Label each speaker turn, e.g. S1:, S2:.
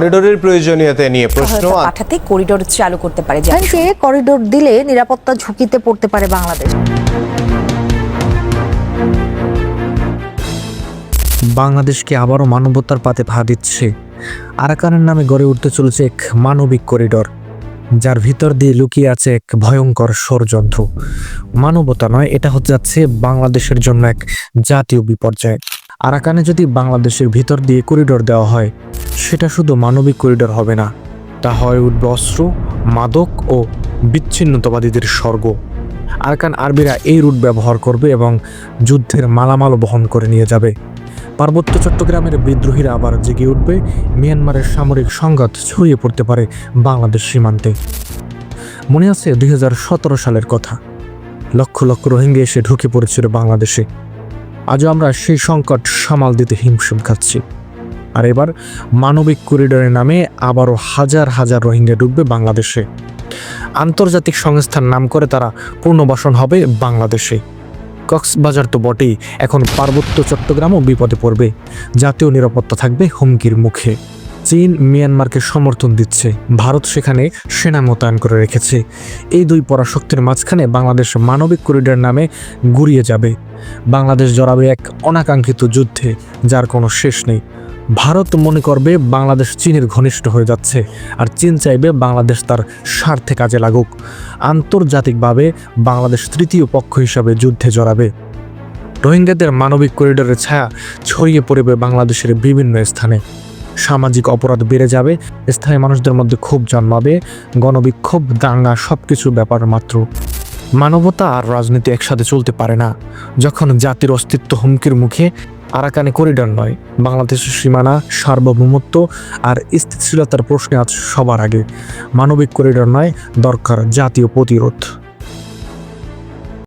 S1: করিডোরের প্রয়োজনীয়তা নিয়ে প্রশ্ন
S2: পাঠাতে করিডোর চালু করতে পারে।
S3: ব্যাংকে করিডোর দিলে নিরাপত্তা ঝুঁকিতে পড়তে পারে বাংলাদেশ।
S4: বাংলাদেশকে আবারও মানবতার পাতে ভা দিচ্ছে। আরাকানের নামে গড়ে উঠতে চলেছে এক মানবিক করিডোর যার ভিতর দিয়ে লুকিয়ে আছে এক ভয়ঙ্কর ষড়যন্ত্র। মানবতা নয় এটা হচ্ছে যাচ্ছে বাংলাদেশের জন্য এক জাতীয় বিপর্যয়। আরাকানে যদি বাংলাদেশের ভিতর দিয়ে করিডোর দেওয়া হয় সেটা শুধু মানবিক করিডোর হবে না, তা হয় উঠবে অস্ত্র, মাদক ও বিচ্ছিন্নতাবাদীদের স্বর্গ। আরকান আরবিরা এই রুট ব্যবহার করবে এবং যুদ্ধের মালামাল বহন করে নিয়ে যাবে। পার্বত্য চট্টগ্রামের বিদ্রোহীরা আবার জেগে উঠবে, মিয়ানমারের সামরিক সংঘাত ছড়িয়ে পড়তে পারে বাংলাদেশ সীমান্তে। মনে আছে দুই হাজার সতেরো সালের কথা। লক্ষ লক্ষ রোহিঙ্গা এসে ঢুকে পড়েছিল বাংলাদেশে। আজও আমরা সেই সংকট সামাল দিতে হিমশিম খাচ্ছি। আর এবার মানবিক করিডোরের নামে আবারও হাজার হাজার রোহিঙ্গা ঢুকবে বাংলাদেশে। আন্তর্জাতিক সংস্থার নাম করে তারা পুনর্বাসন হবে বাংলাদেশে। কক্সবাজার তো বটেই, এখন পার্বত্য চট্টগ্রামও বিপদে পড়বে। জাতীয় নিরাপত্তা থাকবে হুমকির মুখে। চীন মিয়ানমারকে সমর্থন দিচ্ছে। ভারত সেখানে সেনা মোতায়েন করে রেখেছে। এই দুই পরাশক্তির মাঝখানে বাংলাদেশ মানবিক করিডোর নামে গুড়িয়ে যাবে। বাংলাদেশ জড়াবে এক অনাকাঙ্ক্ষিত যুদ্ধে, যার কোনো শেষ নেই। ভারত মনে করবে বাংলাদেশ চীনের ঘনিষ্ঠ হয়ে যাচ্ছে, আর চীন চাইবে বাংলাদেশ তার স্বার্থে কাজে লাগুক। আন্তর্জাতিকভাবে বাংলাদেশ তৃতীয় পক্ষ হিসাবে যুদ্ধে জড়াবে। রোহিঙ্গাদের মানবিক করিডোরের ছায়া ছড়িয়ে পড়বে বাংলাদেশের বিভিন্ন স্থানে। সামাজিক অপরাধ বেড়ে যাবে স্থানীয় মানুষদের মধ্যে ক্ষোভ জন্মাবে, গণবিক্ষোভ, দাঙ্গা সব কিছু ব্যাপার মাত্র। মানবতা আর রাজনীতি একসাথে চলতে পারে না। যখন জাতির অস্তিত্ব হুমকির মুখে আরাকানে করিডর নয়, বাংলাদেশের সীমানা, সার্বভৌমত্ব আর স্থিতিশীলতার প্রশ্নে আজ সবার আগে। মানবিক করিডর নয়, দরকার জাতীয় প্রতিরোধ।